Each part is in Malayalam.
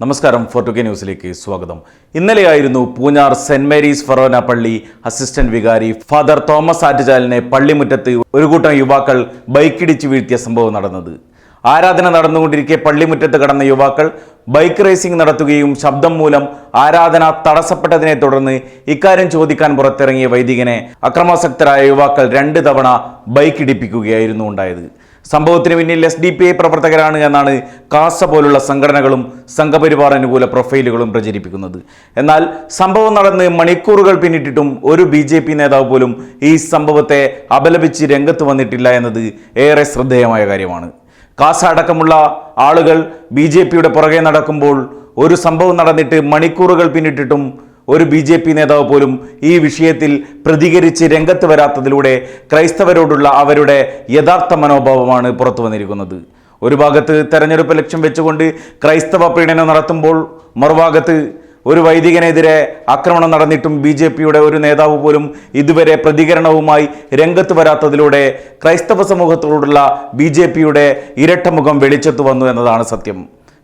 നമസ്കാരം ഫോർട്ടു കെ ന്യൂസിലേക്ക് സ്വാഗതം. ഇന്നലെയായിരുന്നു പൂഞ്ഞാർ സെന്റ് മേരീസ് ഫറോന പള്ളി അസിസ്റ്റന്റ് വികാരി ഫാദർ തോമസ് ആറ്റുചാലിനെ പള്ളിമുറ്റത്ത് ഒരു കൂട്ടം യുവാക്കൾ ബൈക്കിടിച്ച് വീഴ്ത്തിയ സംഭവം നടന്നത്. ആരാധന നടന്നുകൊണ്ടിരിക്കെ പള്ളിമുറ്റത്ത് കടന്ന യുവാക്കൾ ബൈക്ക് റേസിംഗ് നടത്തുകയും ശബ്ദം മൂലം ആരാധന തടസ്സപ്പെട്ടതിനെ തുടർന്ന് ഇക്കാര്യം ചോദിക്കാൻ പുറത്തിറങ്ങിയ വൈദികനെ അക്രമാസക്തരായ യുവാക്കൾ രണ്ട് തവണ ബൈക്ക് ഇടിപ്പിക്കുകയായിരുന്നു ഉണ്ടായത്. സംഭവത്തിന് പിന്നിൽ എസ് ഡി പി ഐ പ്രവർത്തകരാണ് എന്നാണ് കാസ പോലുള്ള സംഘടനകളും സംഘപരിവാർ അനുകൂല പ്രൊഫൈലുകളും പ്രചരിപ്പിക്കുന്നത്. എന്നാൽ സംഭവം നടന്ന് മണിക്കൂറുകൾ പിന്നിട്ടിട്ടും ഒരു ബി ജെ പി നേതാവ് പോലും ഈ സംഭവത്തെ അപലപിച്ച് രംഗത്ത് വന്നിട്ടില്ല എന്നത് ഏറെ ശ്രദ്ധേയമായ കാര്യമാണ്. കാസ അടക്കമുള്ള ആളുകൾ ബി ജെ പിയുടെ പുറകെ നടക്കുമ്പോൾ ഒരു സംഭവം നടന്നിട്ട് മണിക്കൂറുകൾ പിന്നിട്ടിട്ടും ഒരു ബി ജെ പി നേതാവ് പോലും ഈ വിഷയത്തിൽ പ്രതികരിച്ച് രംഗത്ത് വരാത്തതിലൂടെ ക്രൈസ്തവരോടുള്ള അവരുടെ യഥാർത്ഥ മനോഭാവമാണ് പുറത്തു വന്നിരിക്കുന്നത്. ഒരു ഭാഗത്ത് തെരഞ്ഞെടുപ്പ് ലക്ഷ്യം വെച്ചുകൊണ്ട് ക്രൈസ്തവ പീഡനം നടത്തുമ്പോൾ മറുഭാഗത്ത് ഒരു വൈദികനെതിരെ ആക്രമണം നടന്നിട്ടും ബി ജെ പിയുടെ ഒരു നേതാവ് പോലും ഇതുവരെ പ്രതികരണവുമായി രംഗത്ത് വരാത്തതിലൂടെ ക്രൈസ്തവ സമൂഹത്തോടുള്ള ബി ജെ പിയുടെ ഇരട്ടമുഖം വെളിച്ചത്തു വന്നു എന്നതാണ് സത്യം.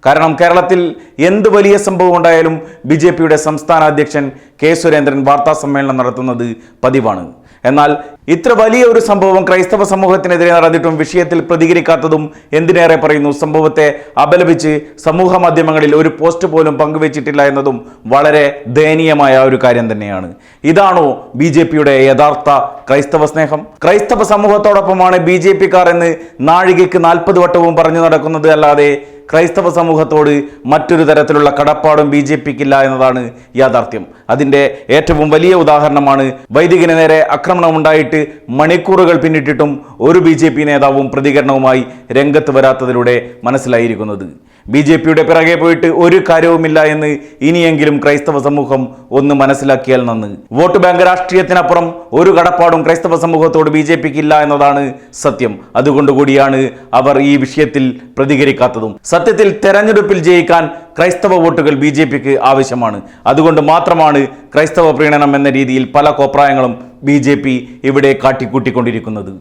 കാരണം കേരളത്തിൽ എന്ത് വലിയ സംഭവം ഉണ്ടായാലും ബി ജെ പിയുടെ സംസ്ഥാന അധ്യക്ഷൻ കെ സുരേന്ദ്രൻ വാർത്താ സമ്മേളനം നടത്തുന്നത് പതിവാണ്. എന്നാൽ ഇത്ര വലിയ ഒരു സംഭവം ക്രൈസ്തവ സമൂഹത്തിനെതിരെ നടന്നിട്ടും വിഷയത്തിൽ പ്രതികരിക്കാത്തതും എന്തിനേറെ പറയുന്നു? സംഭവത്തെ അപലപിച്ച് സമൂഹ മാധ്യമങ്ങളിൽ ഒരു പോസ്റ്റ് പോലും പങ്കുവച്ചിട്ടില്ല എന്നതും വളരെ ദയനീയമായ ഒരു കാര്യം തന്നെയാണ്. ഇതാണോ ബി ജെ പിയുടെ യഥാർത്ഥ ക്രൈസ്തവ സ്നേഹം? ക്രൈസ്തവ സമൂഹത്തോടൊപ്പമാണ് ബി ജെ പിക്കാർ എന്ന് നാഴികയ്ക്ക് നാൽപ്പത് വട്ടവും പറഞ്ഞു നടക്കുന്നത് അല്ലാതെ ക്രൈസ്തവ സമൂഹത്തോട് മറ്റൊരു തരത്തിലുള്ള കടപ്പാടും ബി ജെ പിക്കില്ല എന്നതാണ് യാഥാർത്ഥ്യം. അതിന്റെ ഏറ്റവും വലിയ ഉദാഹരണമാണ് വൈദികന് നേരെ ആക്രമണമുണ്ടായിട്ട് മണിക്കൂറുകൾ പിന്നിട്ടിട്ടും ഒരു ബി ജെ പി നേതാവും പ്രതികരണവുമായി രംഗത്ത് വരാത്തതിലൂടെ മനസ്സിലായിരിക്കുന്നത്. ബി ജെ പിയുടെ പിറകെ പോയിട്ട് ഒരു കാര്യവുമില്ല എന്ന് ഇനിയെങ്കിലും ക്രൈസ്തവ സമൂഹം ഒന്ന് മനസ്സിലാക്കിയാൽ നന്ന്. വോട്ട് ബാങ്ക് രാഷ്ട്രീയത്തിനപ്പുറം ഒരു കടപ്പാടും ക്രൈസ്തവ സമൂഹത്തോട് ബി ജെ പിക്ക് ഇല്ല എന്നതാണ് സത്യം. അതുകൊണ്ടുകൂടിയാണ് അവർ ഈ വിഷയത്തിൽ പ്രതികരിക്കാത്തതും. സത്യത്തിൽ തെരഞ്ഞെടുപ്പിൽ ജയിക്കാൻ ക്രൈസ്തവ വോട്ടുകൾ ബി ജെ പിക്ക് ആവശ്യമാണ്. അതുകൊണ്ട് മാത്രമാണ് ക്രൈസ്തവ പ്രീണനം എന്ന രീതിയിൽ പല കോപ്രായങ്ങളും ബി ജെ പി ഇവിടെ കാട്ടിക്കൂട്ടിക്കൊണ്ടിരിക്കുന്നത്.